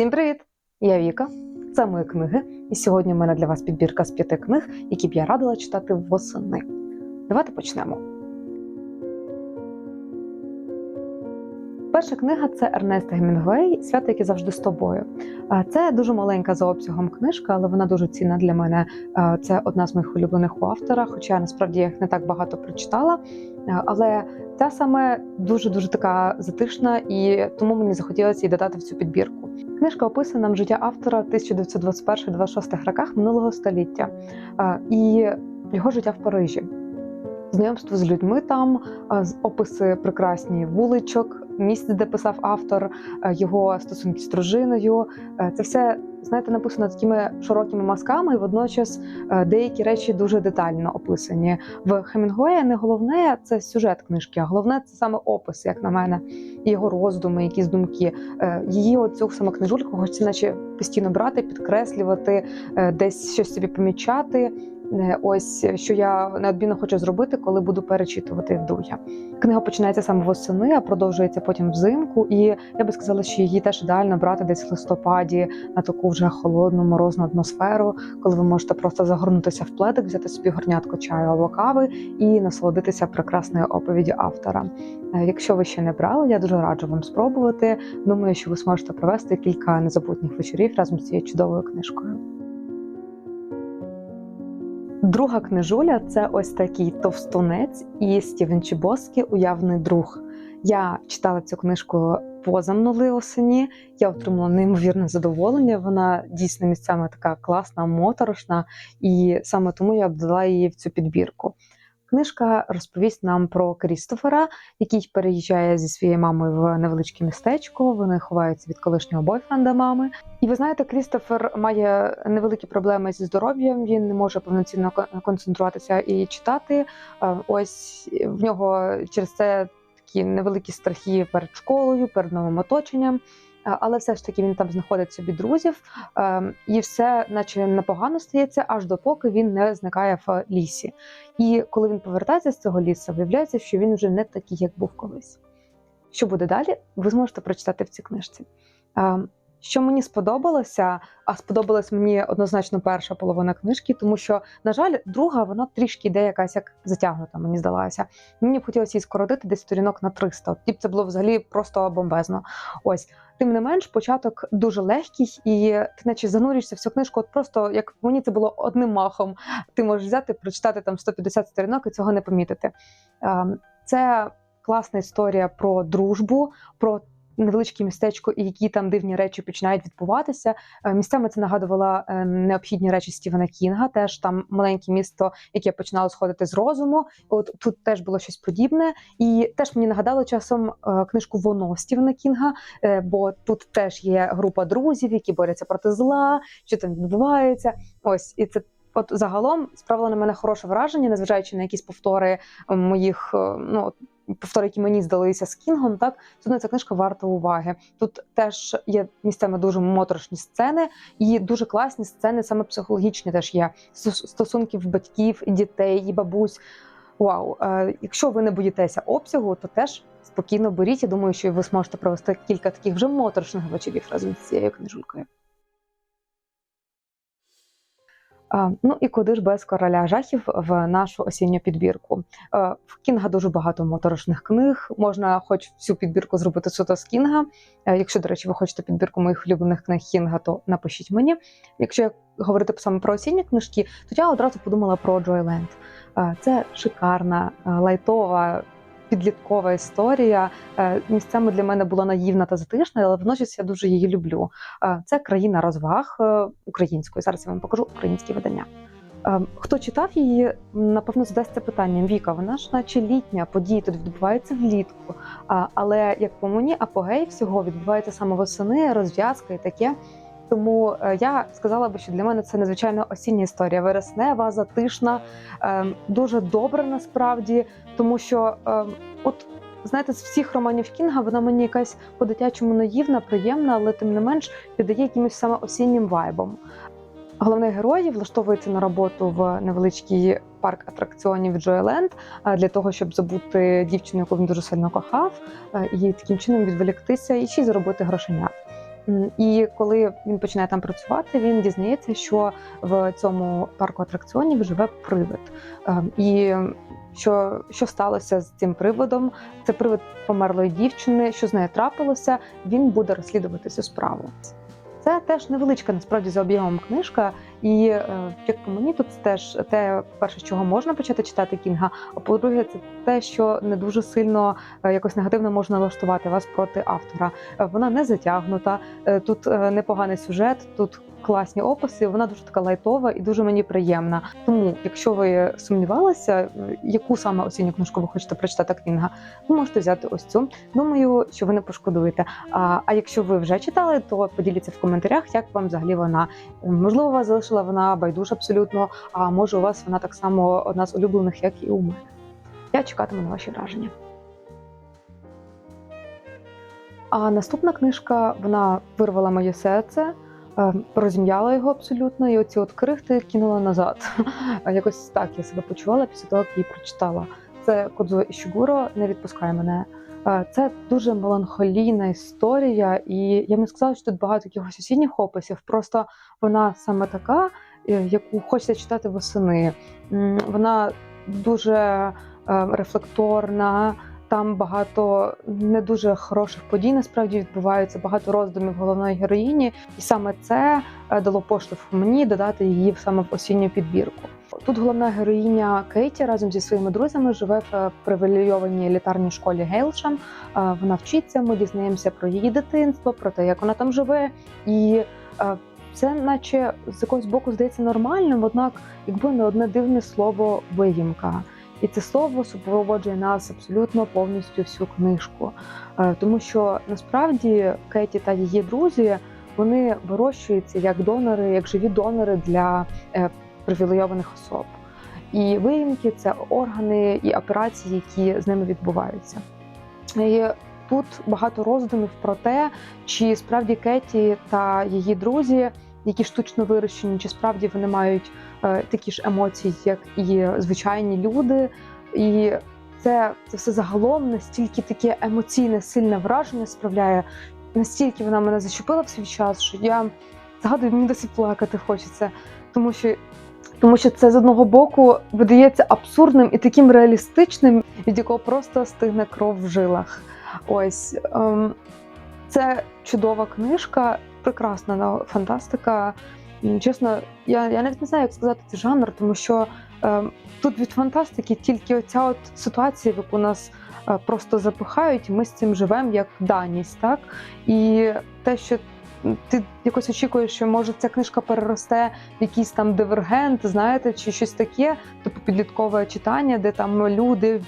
Всім привіт! Я Віка. Це мої книги, і сьогодні в мене для вас підбірка з п'яти книг, які б я радила читати восени. Давайте почнемо. Перша книга це Ернест Гемінгуей Свято, яке завжди з тобою. Це дуже маленька за обсягом книжка, але вона дуже цінна для мене. Це одна з моїх улюблених у автора, хоча я насправді їх не так багато прочитала. Але ця саме дуже дуже така затишна, і тому мені захотілося її додати в цю підбірку. Книжка описує нам життя автора в 1921-26 роках минулого століття і його життя в Парижі. Знайомство з людьми там, описи прекрасні вуличок, місць, де писав автор, його стосунки з дружиною. Це все, знаєте, написано такими широкими мазками, і водночас е, деякі речі дуже детально описані. В Хемінгуея не головне це сюжет книжки, а головне це саме опис, як на мене, його роздуми, якісь думки. Е, Її оцю саме книжульку хочеться наче постійно брати, підкреслювати, е, десь щось собі помічати. Е, Ось що я неодмінно хочу зробити, коли буду перечитувати вдруге. Книга починається саме восени, а продовжується потім взимку. І я би сказала, що її теж ідеально брати десь в листопаді на таку вже холодну морозну атмосферу, коли ви можете просто загорнутися в пледик, взяти собі горнятко чаю або кави і насолодитися прекрасною оповіддю автора. Е, Якщо ви ще не брали, я дуже раджу вам спробувати. Думаю, що ви зможете провести кілька незабутніх вечорів разом з цією чудовою книжкою. Друга книжуля це ось такий товстунець і Стівен Чебоски Уявний друг. Я читала цю книжку позаминулої осені. Я отримала неймовірне задоволення. Вона дійсно місцями така класна, моторошна, і саме тому я додала її в цю підбірку. Книжка розповість нам про Крістофера, який переїжджає зі своєю мамою в невеличке містечко. Вони ховаються від колишнього бойфренда мами. І ви знаєте, Крістофер має невеликі проблеми зі здоров'ям. Він не може повноцінно кон- концентруватися і читати. Е, Ось в нього через це такі невеликі страхи перед школою, перед новим оточенням. Е, Але все ж таки він там знаходить собі друзів, е, і все, наче непогано стається, аж допоки він не зникає в лісі. І коли він повертається з цього лісу, виявляється, що він вже не такий, як був колись. Що буде далі, ви зможете прочитати в цій книжці. Е, Що мені сподобалося, а сподобалась мені однозначно перша половина книжки, тому що, на жаль, друга вона трішки йде якась як затягнута, мені здалася. Мені б хотілося її скоротити десь сторінок на 300. Тоді це було взагалі просто бомбезно. Ось тим не менш, початок дуже легкий, і ти наче занурюєшся в цю книжку. От просто як мені це було одним махом. Ти можеш взяти, прочитати там 150 сторінок і цього не помітити. Ем, Це класна історія про дружбу, про невеличке містечко, і які там дивні речі починають відбуватися. Е, Місцями це нагадувала е, необхідні речі Стівена Кінга. Теж там маленьке місто, яке починало сходити з розуму. От тут теж було щось подібне, і теж мені нагадало часом е, книжку Воно Стівена Кінга, бо тут теж є група друзів, які борються проти зла, що там відбувається. Ось і це. От загалом справило на мене хороше враження, незважаючи на якісь повтори моїх ну повтори, які мені здалися з Кінгом. Так все ця книжка варта уваги. Тут теж є місцями дуже моторошні сцени, і дуже класні сцени, саме психологічні теж є стосунків батьків, дітей, і бабусь. Вау, е, якщо ви не боїтеся обсягу, то теж спокійно беріть. Я думаю, що ви зможете провести кілька таких вже моторошних вечорів разом з цією книжулькою. Ну і куди ж без короля жахів в нашу осінню підбірку? Е, В Кінга дуже багато моторошних книг. Можна хоч всю підбірку зробити суто з Кінга. Е, Якщо, до речі, ви хочете підбірку моїх улюблених книг Кінга, то напишіть мені. Якщо говорити саме про осінні книжки, то я одразу подумала про Джойленд. Це шикарна, е, лайтова. Підліткова історія Е, місцями для мене була наївна та затишна, але водночас я дуже її люблю. Е, Це країна розваг е, української. Зараз я вам покажу українські видання. Хто читав її, напевно, задасться питанням: Віка, вона ж наче літня, події тут відбуваються влітку. Але як по мені, апогей всього відбувається саме восени, розв'язка і таке. Тому я сказала би, що для мене це надзвичайно осіння історія, вереснева, затишна, е, дуже добра насправді, тому що е, от. Знаєте, з всіх романів Кінга вона мені якась по-дитячому наївна, приємна, але тим не менш піддає якимось саме осіннім вайбом. Головний герой влаштовується на роботу в невеличкий парк атракціонів Джоеленд для того, щоб забути дівчину, яку він дуже сильно кохав, е, і таким чином відволіктися і ще й заробити грошенят. І коли він починає там працювати, він дізнається, що в цьому парку атракціонів живе привид. Ем, І що, що сталося з цим приводом? Це привид померлої дівчини. Що з нею трапилося? Він буде розслідувати цю справу. Це теж невеличка насправді за об'ємом книжка, і е, як по мені, тут теж те, перше, чого можна почати читати Кінга. А по-друге, це те, що не дуже сильно е, якось негативно можна налаштувати вас проти автора. Е, Вона не затягнута, тут непоганий сюжет, тут класні описи. Вона дуже така лайтова і дуже мені приємна. Тому, якщо ви сумнівалися, яку саме осінню книжку ви хочете прочитати Кінга, ви можете взяти ось цю. Думаю, що ви не пошкодуєте. А, а якщо ви вже читали, то поділіться в коментарях, як вам взагалі вона. Можливо, вас залишила вона байдуже абсолютно, а може у вас вона так само одна з улюблених, як і у мене. Я чекатиму на ваші враження. А наступна книжка вона вирвала моє серце, розім'яла його абсолютно, і оці от крихти кинула назад. Якось так я себе почувала після того, як її прочитала. Це Кодзо Ішігуро не відпускає мене. Е, Це дуже меланхолійна історія, і я не сказала, що тут багато якихось осінніх описів. Просто вона саме така, е, яку хочеться читати восени. Вона дуже е, рефлекторна. Там багато не дуже хороших подій насправді відбуваються, багато роздумів головної героїні, і саме це е, дало поштовх мені додати її саме в осінню підбірку. Тут головна героїня Кейті разом зі своїми друзями живе в е, привілейованій елітарній школі Гейлшем. Е, Вона вчиться, ми дізнаємося про її дитинство, про те, як вона там живе, і це, наче з якогось боку, здається нормальним, однак, якби не одне дивне слово виїмка. І це слово супроводжує нас абсолютно повністю всю книжку, Е, тому що насправді Кеті та її друзі вони вирощуються як донори, як живі донори для е, привілейованих особ. І виїмки це органи і операції, які з ними відбуваються. І тут багато роздумів про те, чи справді Кеті та її друзі, які штучно вирощені, чи справді вони мають е, такі ж емоції, як і звичайні люди. І це, це все загалом настільки таке емоційне, сильне враження справляє, настільки вона мене зачепила в свій час, що я згадую, мені досі плакати хочеться, тому що. Тому що це з одного боку видається абсурдним і таким реалістичним, від якого просто стигне кров в жилах. Ось ем, це чудова книжка, прекрасна фантастика. Чесно, я, я навіть не знаю, як сказати цей жанр, тому що е, тут від фантастики тільки оця от ситуація, в яку нас е, просто запихають, і ми з цим живемо як даність, так? І те, що ти якось очікуєш, що може ця книжка переросте в якийсь там дивергент, знаєте, чи щось таке, типу підліткове читання, де там люди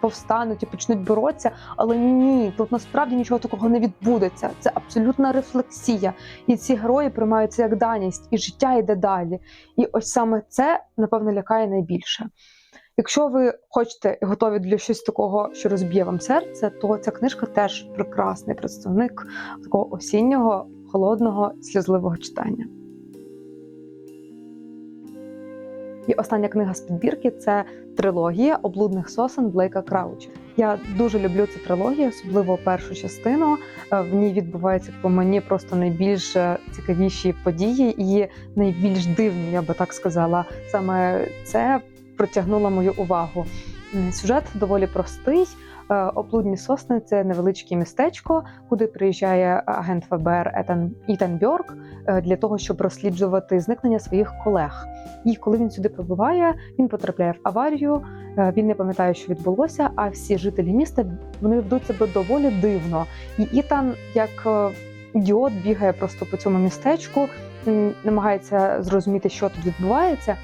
повстануть і почнуть боротися. Але ні, тут насправді нічого такого не відбудеться. Це абсолютна рефлексія. І ці герої приймаються як даність, і життя йде далі. І ось саме це, напевно, лякає найбільше. Якщо ви хочете і готові для щось такого, що розб'є вам серце, то ця книжка теж прекрасний представник такого осіннього, холодного, сльозливого читання. І остання книга з підбірки це трилогія облудних сосен Блейка Крауча. Я дуже люблю цю трилогію, особливо першу частину. Е, В ній відбуваються по мені просто найбільш е, цікавіші події і найбільш дивні, я би так сказала. Саме це притягнуло мою увагу. Сюжет доволі простий. Е, Облудні сосни це невеличке містечко, куди приїжджає агент ФБР Етан Ітан Бьорк е, для того, щоб розсліджувати зникнення своїх колег. І коли він сюди прибуває, він потрапляє в аварію. е, Він не пам'ятає, що відбулося. А всі жителі міста вони ведуть себе доволі дивно. І Ітан, як е, ідіот, бігає просто по цьому містечку, намагається зрозуміти, що тут відбувається.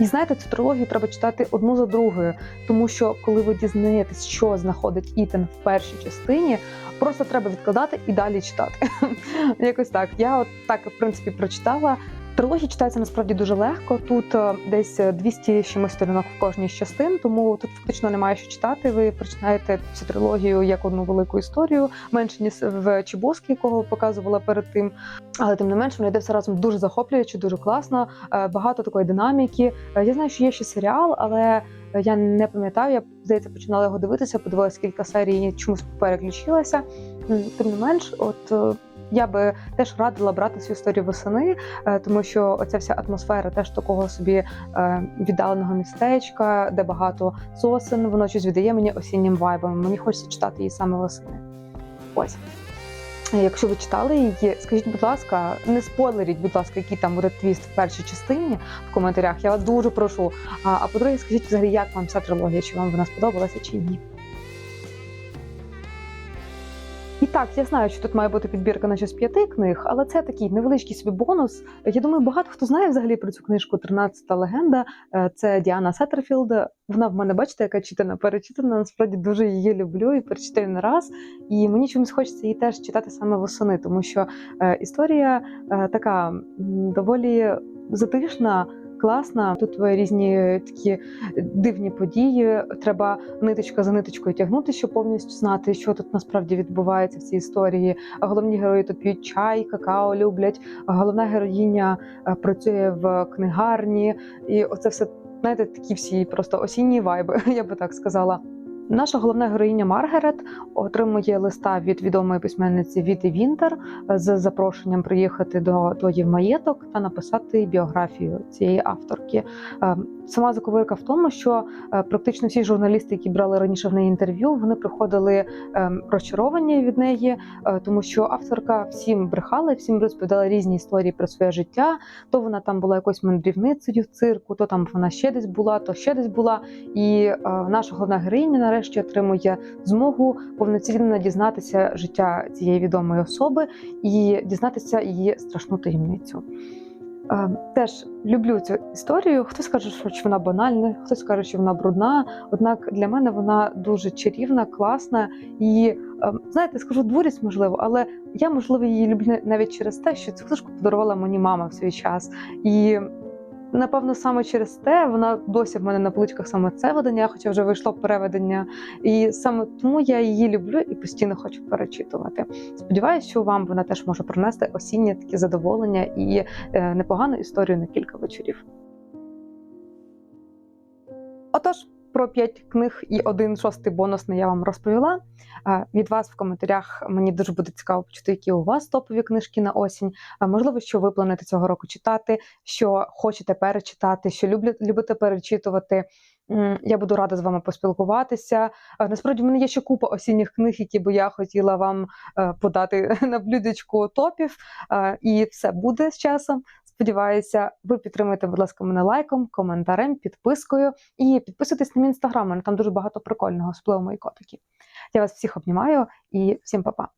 І знаєте, цю трилогію треба читати одну за другою, тому що коли ви дізнаєтесь, що знаходить Ітан в першій частині, просто треба відкладати і далі читати. Якось так. Я от так в принципі прочитала. Трилогія читається насправді дуже легко. Тут е, десь 200 з чимось сторінок в кожній з частин, тому тут фактично немає що читати. Ви прочитаєте цю трилогію як одну велику історію, менше ніж в Чебоскі, якого показувала перед тим. Але тим не менше, воно йде все разом дуже захоплююче, дуже класно. е, Багато такої динаміки. Е, Я знаю, що є ще серіал, але я не пам'ятаю. Я здається починала його дивитися, подивилася кілька серій, чомусь переключилася. Тим не менш, от е, Я би теж радила брати цю історію восени, е, тому що оця вся атмосфера теж такого собі е, віддаленого містечка, де багато сосен, воно щось віддає мені осіннім вайбом. Мені хочеться читати її саме восени. Ось. Якщо ви читали її, скажіть, будь ласка, не спойлеріть, будь ласка, який там буде твіст в першій частині в коментарях. Я вас дуже прошу. А, а по-друге, скажіть взагалі, як вам ця трилогія, чи вам вона сподобалася чи ні. Так, я знаю, що тут має бути підбірка наче з п'яти книг, але це такий невеличкий собі бонус. Я думаю, багато хто знає взагалі про цю книжку «13-та легенда. Е, Це Діана Сеттерфілд. Вона в мене, бачите, яка читана, перечитана. Насправді дуже її люблю і перечитаю не раз. І мені чомусь хочеться її теж читати саме восени, тому що е, історія е, така доволі затишна. Класна, тут різні такі дивні події. Треба ниточка за ниточкою тягнути, щоб повністю знати, що тут насправді відбувається в цій історії. А головні герої тут п'ють чай, какао люблять. Головна героїня е, працює в книгарні, і оце все знаєте, такі всі просто осінні вайби, я би так сказала. Наша головна героїня Маргарет отримує листа від відомої письменниці Віти Вінтер з запрошенням приїхати до тої в маєток та написати біографію цієї авторки. Е, Сама заковирка в тому, що е, практично всі журналісти, які брали раніше в неї інтерв'ю, вони приходили розчаровані від неї, е, тому що авторка всім брехала, всім розповідала різні історії про своє життя. То вона там була якось мандрівницею в цирку, то там вона ще десь була, то ще десь була. І е, наша головна героїня нарешті отримує змогу повноцінно дізнатися життя цієї відомої особи і дізнатися її страшну таємницю. Е, Теж люблю цю історію. Хтось каже, що вона банальна, хтось каже, що вона брудна. Однак для мене вона дуже чарівна, класна і е, знаєте, скажу дворість, можливо, але я можливо її люблю навіть через те, що цю книжку подарувала мені мама в свій час. І напевно саме через те вона досі в мене на поличках саме це видання, хоча вже вийшло переведення. І саме тому я її люблю і постійно хочу перечитувати. Сподіваюсь, що вам вона теж може принести осіннє таке задоволення і е, непогану історію на кілька вечорів. Отож, про п'ять книг і один шостий бонусний я вам розповіла. Від вас в коментарях мені дуже буде цікаво почути, які у вас топові книжки на осінь. Можливо, що ви плануєте цього року читати, що хочете перечитати, що любите перечитувати. Я буду рада з вами поспілкуватися. Насправді, в мене є ще купа осінніх книг, які би я хотіла вам е, подати на блюдечку топів. І все буде з часом. Сподіваюся, ви підтримуєте, будь ласка, мене лайком, коментарем, підпискою і підписуйтесь на мій інстаграм. Там дуже багато прикольного, спливу мої котики. Я вас всіх обнімаю і всім па-па.